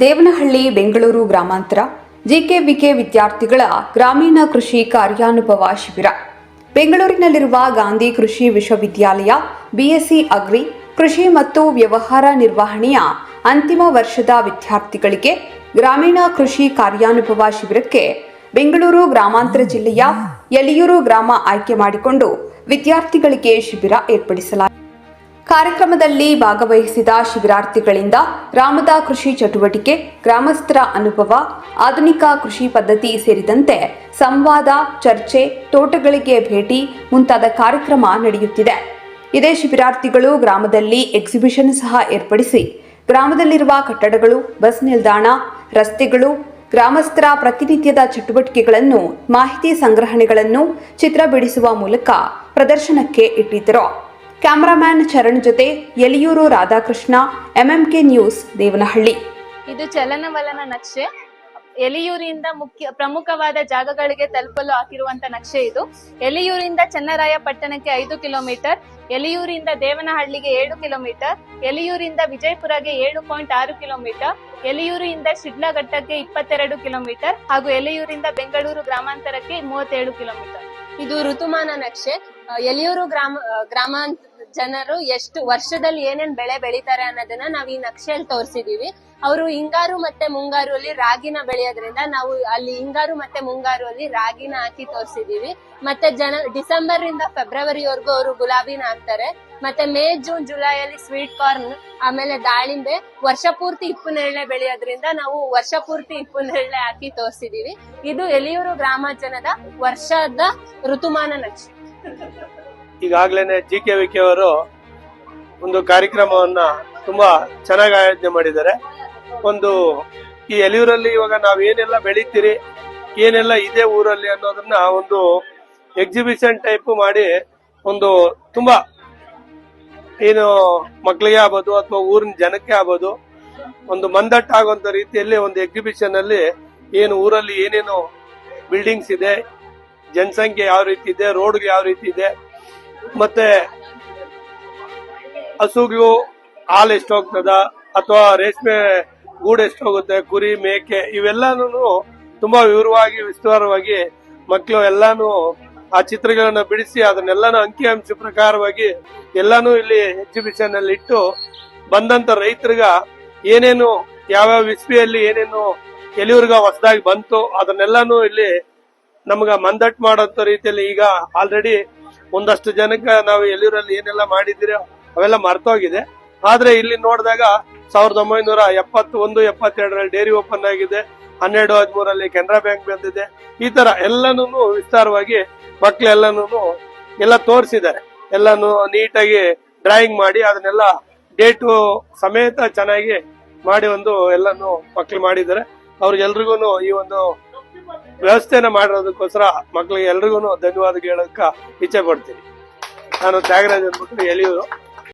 ದೇವನಹಳ್ಳಿ, ಬೆಂಗಳೂರು ಗ್ರಾಮಾಂತರ, ಜಿಕೆವಿಕೆ ವಿದ್ಯಾರ್ಥಿಗಳ ಗ್ರಾಮೀಣ ಕೃಷಿ ಕಾರ್ಯಾನುಭವ ಶಿಬಿರ. ಬೆಂಗಳೂರಿನಲ್ಲಿರುವ ಗಾಂಧಿ ಕೃಷಿ ವಿಶ್ವವಿದ್ಯಾಲಯ, ಬಿಎಸ್ಸಿ ಅಗ್ರಿ, ಕೃಷಿ ಮತ್ತು ವ್ಯವಹಾರ ನಿರ್ವಹಣೆಯ ಅಂತಿಮ ವರ್ಷದ ವಿದ್ಯಾರ್ಥಿಗಳಿಗೆ ಗ್ರಾಮೀಣ ಕೃಷಿ ಕಾರ್ಯಾನುಭವ ಶಿಬಿರಕ್ಕೆ ಬೆಂಗಳೂರು ಗ್ರಾಮಾಂತರ ಜಿಲ್ಲೆಯ ಯಲಿಯೂರು ಗ್ರಾಮ ಆಯ್ಕೆ ಮಾಡಿಕೊಂಡು ವಿದ್ಯಾರ್ಥಿಗಳಿಗೆ ಶಿಬಿರ ಏರ್ಪಡಿಸಲಾಗಿದೆ. ಕಾರ್ಯಕ್ರಮದಲ್ಲಿ ಭಾಗವಹಿಸಿದ ಶಿಬಿರಾರ್ಥಿಗಳಿಂದ ಗ್ರಾಮದ ಕೃಷಿ ಚಟುವಟಿಕೆ, ಗ್ರಾಮಸ್ಥರ ಅನುಭವ, ಆಧುನಿಕ ಕೃಷಿ ಪದ್ಧತಿ ಸೇರಿದಂತೆ ಸಂವಾದ, ಚರ್ಚೆ, ತೋಟಗಳಿಗೆ ಭೇಟಿ ಮುಂತಾದ ಕಾರ್ಯಕ್ರಮ ನಡೆಯುತ್ತಿದೆ. ಇದೇ ಶಿಬಿರಾರ್ಥಿಗಳು ಗ್ರಾಮದಲ್ಲಿ ಎಕ್ಸಿಬಿಷನ್ ಸಹ ಏರ್ಪಡಿಸಿ, ಗ್ರಾಮದಲ್ಲಿರುವ ಕಟ್ಟಡಗಳು, ಬಸ್ ನಿಲ್ದಾಣ, ರಸ್ತೆಗಳು, ಗ್ರಾಮಸ್ಥರ ಪ್ರತಿನಿತ್ಯದ ಚಟುವಟಿಕೆಗಳನ್ನು ಮಾಹಿತಿ ಸಂಗ್ರಹಣೆಗಳನ್ನು ಚಿತ್ರ ಬಿಡಿಸುವ ಮೂಲಕ ಪ್ರದರ್ಶನಕ್ಕೆ ಇಟ್ಟಿದ್ದರು. ಕ್ಯಾಮರಾಮ್ಯಾನ್ ಚರಣ್ ಜೊತೆ ಯಲಿಯೂರು ರಾಧಾಕೃಷ್ಣ ಎಂಎಂಕೆ ನ್ಯೂಸ್ ದೇವನಹಳ್ಳಿ. ಇದು ಚಲನವಲನ ನಕ್ಷೆ. ಎಲಿಯೂರಿಂದ ಮುಖ್ಯ ಪ್ರಮುಖವಾದ ಜಾಗಗಳಿಗೆ ತಲುಪಲು ಹಾಕಿರುವಂತ ನಕ್ಷೆ ಇದು. ಎಲಿಯೂರಿಂದ ಚನ್ನರಾಯ ಪಟ್ಟಣಕ್ಕೆ ಐದು ಕಿಲೋಮೀಟರ್ ಎಲಿಯೂರಿಂದ ದೇವನಹಳ್ಳಿಗೆ ಏಳು ಕಿಲೋಮೀಟರ್ ಎಲಿಯೂರಿಂದ ವಿಜಯಪುರಗೆ ಏಳು ಪಾಯಿಂಟ್ ಆರು ಕಿಲೋಮೀಟರ್ ಎಲಿಯೂರಿಂದ ಶಿಡ್ಲಘಟ್ಟಕ್ಕೆ ಇಪ್ಪತ್ತೆರಡು ಕಿಲೋಮೀಟರ್ ಹಾಗೂ ಎಲಿಯೂರಿಂದ ಬೆಂಗಳೂರು ಗ್ರಾಮಾಂತರಕ್ಕೆ ಮೂವತ್ತೇಳು ಕಿಲೋಮೀಟರ್. ಇದು ಋತುಮಾನ ನಕ್ಷೆ. ಎಲಿಯೂರು ಗ್ರಾಮ ಆ, ಗ್ರಾಮ ಜನರು ಎಷ್ಟು ವರ್ಷದಲ್ಲಿ ಏನೇನ್ ಬೆಳೆ ಬೆಳಿತಾರೆ ಅನ್ನೋದನ್ನ ನಾವ್ ಈ ನಕ್ಷೆಯಲ್ಲಿ ತೋರಿಸಿದೀವಿ. ಅವರು ಹಿಂಗಾರು ಮತ್ತೆ ಮುಂಗಾರು ಅಲ್ಲಿ ರಾಗಿನ ಬೆಳೆಯೋದ್ರಿಂದ ನಾವು ಅಲ್ಲಿ ಹಿಂಗಾರು ಮತ್ತೆ ಮುಂಗಾರು ಅಲ್ಲಿ ರಾಗಿನ ಹಾಕಿ ತೋರಿಸಿದೀವಿ. ಮತ್ತೆ ಜನ ಡಿಸೆಂಬರ್ ಇಂದ ಫೆಬ್ರವರಿವರೆಗೂ ಅವರು ಗುಲಾಬಿನ ಹಾಕ್ತಾರೆ. ಮತ್ತೆ ಮೇ, ಜೂನ್ ಜುಲೈ ಅಲ್ಲಿ ಸ್ವೀಟ್ ಕಾರ್ನ್, ಆಮೇಲೆ ದಾಳಿಂಬೆ, ವರ್ಷ ಪೂರ್ತಿ ಇಪ್ಪು ನೇರಳೆ ಬೆಳೆಯೋದ್ರಿಂದ ನಾವು ವರ್ಷ ಪೂರ್ತಿ ಇಪ್ಪು ನೆರಳೆ ಹಾಕಿ ತೋರಿಸಿದೀವಿ. ಇದು ಎಲಿಯೂರು ಗ್ರಾಮ ಜನದ ವರ್ಷದ ಋತುಮಾನ ನಕ್ಷೆ. ಈಗಾಗಲೇ ಜಿ ಕೆ ವಿಕೆ ಅವರು ಒಂದು ಕಾರ್ಯಕ್ರಮವನ್ನ ತುಂಬಾ ಚೆನ್ನಾಗಿ ಆಯೋಜನೆ ಮಾಡಿದ್ದಾರೆ. ಒಂದು ಈ ಎಲಿಯೂರಲ್ಲಿ ಇವಾಗ ನಾವ್ ಏನೆಲ್ಲ ಬೆಳಿತೀರಿ, ಏನೆಲ್ಲ ಇದೆ ಊರಲ್ಲಿ ಅನ್ನೋದನ್ನ ಒಂದು ಎಕ್ಸಿಬಿಷನ್ ಟೈಪ್ ಮಾಡಿ ಒಂದು ತುಂಬಾ ಏನು ಮಕ್ಕಳಿಗೆ ಆಗ್ಬೋದು ಅಥವಾ ಊರಿನ ಜನಕ್ಕೆ ಆಗ್ಬೋದು, ಒಂದು ಮಂದಟ್ಟಾಗುವಂತ ರೀತಿಯಲ್ಲಿ ಒಂದು ಎಕ್ಸಿಬಿಷನ್ ಅಲ್ಲಿ ಏನು ಊರಲ್ಲಿ ಏನೇನು ಬಿಲ್ಡಿಂಗ್ಸ್ ಇದೆ, ಜನಸಂಖ್ಯೆ ಯಾವ ರೀತಿ ಇದೆ ರೋಡ್ಗೆ ಯಾವ ರೀತಿ ಇದೆ ಮತ್ತೆ ಹಸುಗೂ ಹಾಲು ಎಷ್ಟೋಗ್ತದ? ಅಥವಾ ರೇಷ್ಮೆ ಗೂಡು ಎಷ್ಟೋಗುತ್ತೆ? ಕುರಿ, ಮೇಕೆ ಇವೆಲ್ಲಾನು ತುಂಬಾ ವಿವರವಾಗಿ, ವಿಸ್ತಾರವಾಗಿ ಮಕ್ಕಳು ಎಲ್ಲಾನು ಆ ಚಿತ್ರಗಳನ್ನ ಬಿಡಿಸಿ ಅದನ್ನೆಲ್ಲಾನು ಅಂಕಿ ಅಂಶ ಪ್ರಕಾರವಾಗಿ ಎಲ್ಲಾನು ಇಲ್ಲಿ ಎಕ್ಸಿಬಿಷನ್ ಅಲ್ಲಿ ಇಟ್ಟು ಬಂದಂತ ರೈತರಿಗ ಏನೇನು ಯಾವ್ಯಾವ ವಿಸ್ಪಿಯಲ್ಲಿ ಏನೇನು ಎಲ್ಲಿವರ್ಗ ಹೊಸದಾಗಿ ಬಂತು ಅದನ್ನೆಲ್ಲಾನು ಇಲ್ಲಿ ನಮ್ಗ ಮಂದಟ್ ಮಾಡೋ ರೀತಿಯಲ್ಲಿ ಈಗ ಆಲ್ರೆಡಿ ಒಂದಷ್ಟು ಜನಕ್ಕೆ ನಾವು ಎಲ್ಲಿರಲ್ಲಿ ಏನೆಲ್ಲ ಮಾಡಿದಿರೋ ಅವೆಲ್ಲ ಮರ್ತೋಗಿದೆ. ಆದ್ರೆ ಇಲ್ಲಿ ನೋಡಿದಾಗ ಸಾವಿರದ ಒಂಬೈನೂರ ಎಪ್ಪತ್ತೊಂದು, ಎಪ್ಪತ್ತೆರಡರಲ್ಲಿ ಡೈರಿ ಓಪನ್ ಆಗಿದೆ. ಹನ್ನೆರಡು ಹದಿಮೂರಲ್ಲಿ ಕೆನರಾ ಬ್ಯಾಂಕ್ ಬಂದಿದೆ. ಈ ತರ ಎಲ್ಲನೂ ವಿಸ್ತಾರವಾಗಿ ಮಕ್ಕಳೆಲ್ಲನೂ ಎಲ್ಲ ತೋರಿಸಿದ್ದಾರೆ. ಎಲ್ಲಾನು ನೀಟಾಗಿ ಡ್ರಾಯಿಂಗ್ ಮಾಡಿ ಅದನ್ನೆಲ್ಲ ಡೇಟು ಸಮೇತ ಚೆನ್ನಾಗಿ ಮಾಡಿ ಒಂದು ಎಲ್ಲಾನು ಮಕ್ಕಳು ಮಾಡಿದ್ದಾರೆ. ಅವ್ರಿಗೆಲ್ರಿಗೂ ಈ ಒಂದು ವ್ಯವಸ್ಥೆನ ಮಾಡಿರೋದಕ್ಕೋಸ್ಕರ ಮಕ್ಳಿಗೆ ಎಲ್ರಿಗೂ ಧನ್ಯವಾದ ಹೇಳೋಕ್ಕೆ ಇಚ್ಛೆ ಪಡ್ತೀನಿ. ನಾನು ತ್ಯಾಗರಾಜ್ ಅಂದ್ಬಿಟ್ಟು ಎಲಿಯೂರು